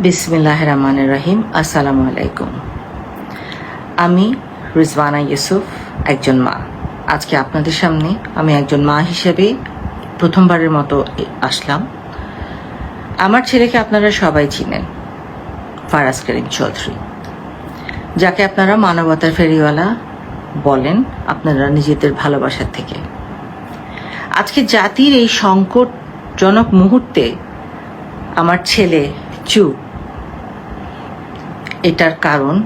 বিসমিল্লাহ রহমান রহিম আসসালামু আলাইকুম আমি রিজওয়ানা ইউসুফ, একজন মা। আজকে আপনাদের সামনে আমি একজন মা হিসেবে প্রথমবারের মতো আসলাম। আমার ছেলেকে আপনারা সবাই চিনেন, ফারাজ করিম চৌধুরী। যাকে আপনারা মানবতার ফেরিওয়ালা বলেন, আপনারা নিজেদের ভালোবাসার থেকে। আজকে জাতির এই সংকটজনক মুহূর্তে আমার ছেলে চুপ এটার কারণ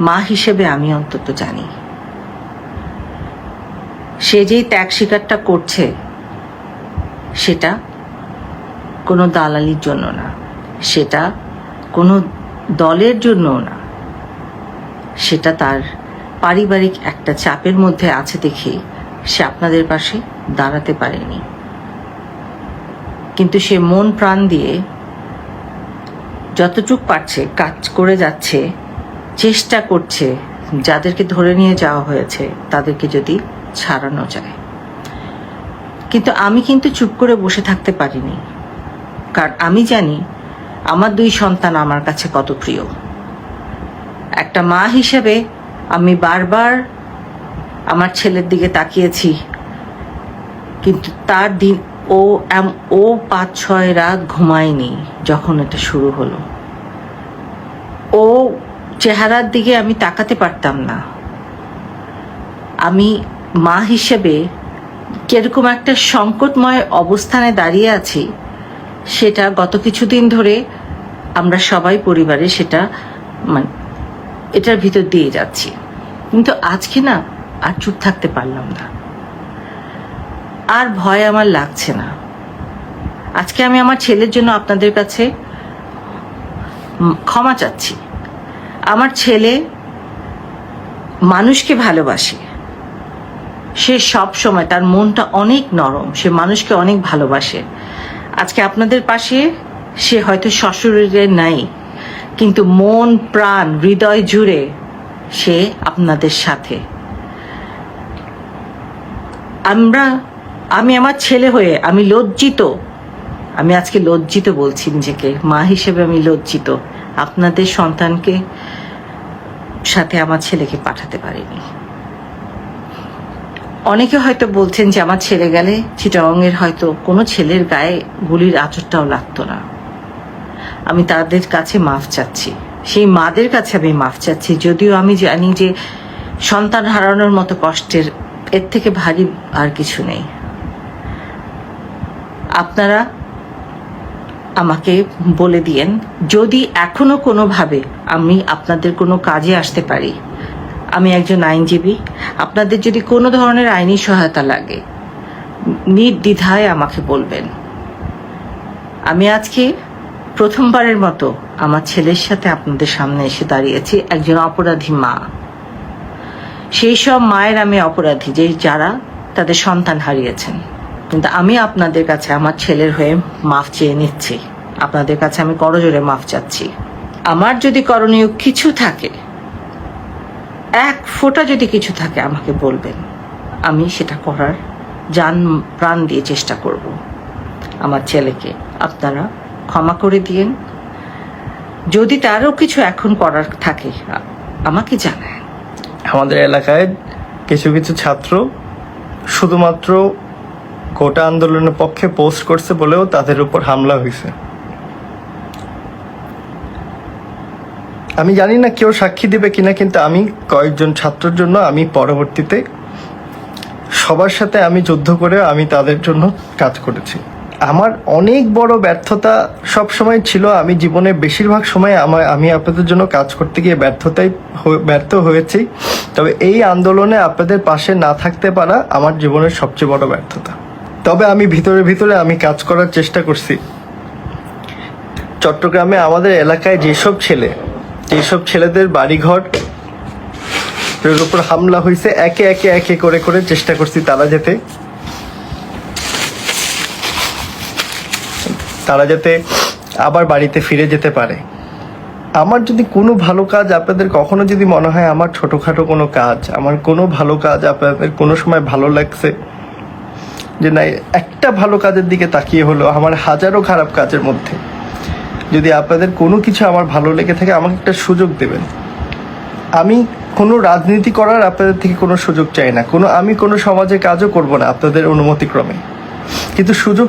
মা হিসেবে আমি অন্তত জানি। সে যেই ত্যাগ স্বীকারটা করছে, সেটা কোনো দালালির জন্য না। সেটা কোনো দলের জন্যও না। সেটা তার পারিবারিক একটা চাপের মধ্যে আছে দেখে সে আপনাদের পাশে দাঁড়াতে পারেনি। কিন্তু সে মন প্রাণ দিয়ে যতটুক পারছে, কাজ করে যাচ্ছে, চেষ্টা করছে, যাদেরকে ধরে নিয়ে যাওয়া হয়েছে, তাদেরকে যদি ছাড়ানো যায়। কিন্তু আমি কিন্তু চুপ করে বসে থাকতে পারিনি। কারণ আমি জানি আমার দুই সন্তান আমার কাছে কত প্রিয়। একটা মা হিসেবে আমি বারবার আমার ছেলের দিকে তাকিয়েছি, কিন্তু তার দিন ও এম- ও পাঁচ ছয় রাত ঘুমায়নি যখন এটা শুরু হলো। ও চেহারার দিকে আমি তাকাতে পারতাম না। আমি মা হিসেবে কীরকম একটা সংকটময় অবস্থানে দাঁড়িয়ে আছি, সেটা গত কিছুদিন ধরে আমরা সবাই পরিবারে সেটা মানে এটার ভিতর দিয়ে যাচ্ছি। কিন্তু আজকে না আর চুপ থাকতে পারলাম না। আর ভয় আমার লাগছে না। আজকে আমি আমার ছেলের জন্য আপনাদের কাছে ক্ষমা চাচ্ছি। আমার ছেলে মানুষকে ভালোবাসে। সে সব সময় তার মনটা অনেক নরম, সে মানুষকে অনেক ভালোবাসে। আজকে আপনাদের পাশে সে হয়তো শ্বশুরের নাই, কিন্তু মন, প্রাণ, হৃদয় জুড়ে সে আপনাদের সাথে। আমরা আমি আমার ছেলে হয়ে আমি লজ্জিত। আমি আজকে লজ্জিত বলছি নিজেকে। মা হিসেবে আমি লজ্জিত। আপনাদের সন্তানকে সাথে আমার ছেলেকে পাঠাতে পারিনি। অনেকে হয়তো বলছেন যে আমার ছেলে গেলে চিটাংয়ের হয়তো কোনো ছেলের গায়ে গুলির আচরটাও লাগতো না। আমি তাদের কাছে মাফ চাচ্ছি। সেই মাদের কাছে আমি মাফ চাচ্ছি। যদিও আমি জানি যে সন্তান হারানোর মতো কষ্টের, এর থেকে ভারী আর কিছু নেই। আপনারা আমাকে বলে দিয়েন, যদি এখনও কোনোভাবে আমি আপনাদের কোনো কাজে আসতে পারি, আমি একজন আইনজীবী, আপনাদের যদি কোনো ধরনের আইনি সহায়তা লাগে, নির্দ্বিধায় আমাকে বলবেন। আমি আজকে প্রথমবারের মতো আমার ছেলের সাথে আপনাদের সামনে এসে দাঁড়িয়েছি, একজন অপরাধী মা। সেই সব মায়ের আমি অপরাধী, যে যারা তাদের সন্তান হারিয়েছেন। কিন্তু আমি আপনাদের কাছে আমার ছেলের হয়ে মাফ চেয়ে নিচ্ছি। আপনাদের কাছে আমি করজোরে মাফ চাচ্ছি। আমার যদি করণীয় কিছু থাকে, এক ফোঁটা যদি কিছু থাকে আমাকে বলবেন, আমি সেটা করার যান প্রাণ দিয়ে চেষ্টা করব। আমার ছেলেকে আপনারা ক্ষমা করে দিয়েন। যদি তারও কিছু এখন করার থাকে, আমাকে জানায় আমাদের এলাকায় কিছু কিছু ছাত্র শুধুমাত্র গোটা আন্দোলনের পক্ষে পোস্ট করছে বলেও তাদের উপর হামলা হয়েছে। আমি জানি না কেউ সাক্ষী দিবে কিনা, কিন্তু আমি কয়েকজন ছাত্রের জন্য আমি পরবর্তীতে সবার সাথে আমি যুদ্ধ করে আমি তাদের জন্য কাজ করেছি। আমার অনেক বড় ব্যর্থতা সব সময় ছিল, আমি জীবনে বেশিরভাগ সময় আমার, আমি আপনাদের জন্য কাজ করতে গিয়ে ব্যর্থতাই ব্যর্থ হয়েছি। তবে এই আন্দোলনে আপনাদের পাশে না থাকতে পারা আমার জীবনের সবচেয়ে বড় ব্যর্থতা। তবে আমি ভিতরে ভিতরে আমি কাজ করার চেষ্টা করছি। চট্টগ্রামে আমাদের এলাকায় যেসব ছেলে, যেসব ছেলেদের বাড়িঘর এর উপর হামলা হয়েছে, একে একে একে করে করে চেষ্টা করছি তারা যেতে, তারা যাতে আবার বাড়িতে ফিরে যেতে পারে। আমার যদি কোনো ভালো কাজ আপনাদের কখনো যদি মনে হয়, আমার ছোটোখাটো কোনো কাজ, আমার কোনো ভালো কাজ আপনাদের কোনো সময় ভালো লাগছে যে না একটা ভালো কাজের দিকে তাকিয়ে হলো আমার হাজারো খারাপ কাজের মধ্যে। যদি আপনাদের কোনো কিছু আমার ভালো লেগে থাকে, আমাকে একটা সুযোগ দেবেন। আমি কোনো রাজনীতি করার আপনাদের থেকে কোনো সুযোগ চাই না। কোনো, আমি কোনো সমাজে কাজও করব না আপনাদের অনুমতিক্রমে। কিন্তু সুযোগ